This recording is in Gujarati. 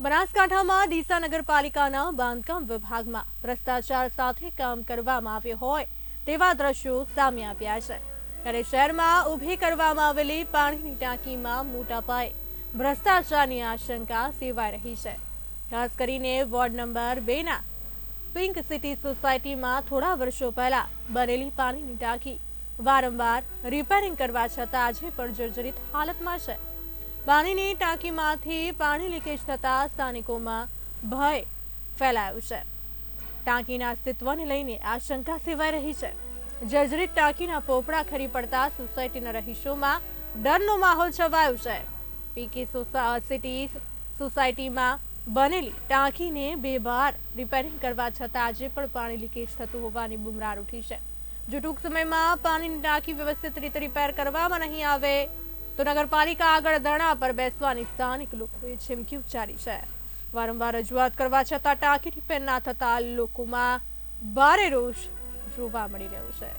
બનાસકાંઠામાં ડીસા નગરપાલિકાના બાંધકામ વિભાગમાં ભ્રષ્ટાચાર સાથે કામ કરવામાં આવ્યું હોય તેવા દ્રશ્યો સામે આવ્યા છે. ત્યારે શહેરમાં ઊભી કરવામાં આવેલી પાણીની ટાંકીમાં મોટા પાયે ભ્રષ્ટાચારની આશંકા સેવાઈ રહી છે. ખાસ કરીને વોર્ડ નંબર બેના પિંક સિટી સોસાયટીમાં થોડા વર્ષો પહેલા બનેલી પાણીની ટાંકી વારંવાર રિપેરિંગ કરવા છતાં આજે પણ જર્જરિત હાલતમાં છે. પાણીની ટાંકીમાંથી પાણી લીકેજ થતા સ્થાનિકોમાં ભય ફેલાયો છે. ટાંકીના અસ્તિત્વને લઈને આશંકા સેવાઈ રહી છે. જર્જરિત ટાંકીના પોપડા ખરી પડતા સોસાયટીના રહીશોમાં ડરનો માહોલ છવાયો છે. પીકે સિટી સોસાયટીમાં બનેલી ટાંકીને બે વાર રિપેરિંગ કરવા છતાં આજે પણ પાણી લીકેજ થતું હોવાની બુમરાર ઉઠી છે. જો ટૂંક સમયમાં પાણીની ટાંકી વ્યવસ્થિત રીતે રિપેર કરવામાં નહીં આવે તો નગરપાલિકા આગળ ધરણા પર બેસવાની સ્થાનિક લોકોએ ચીમકી ઉચ્ચારી છે. વારંવાર રજૂઆત કરવા છતાં ટાંકી ટીપેન ના થતા લોકોમાં ભારે રોષ જોવા મળી રહ્યો છે.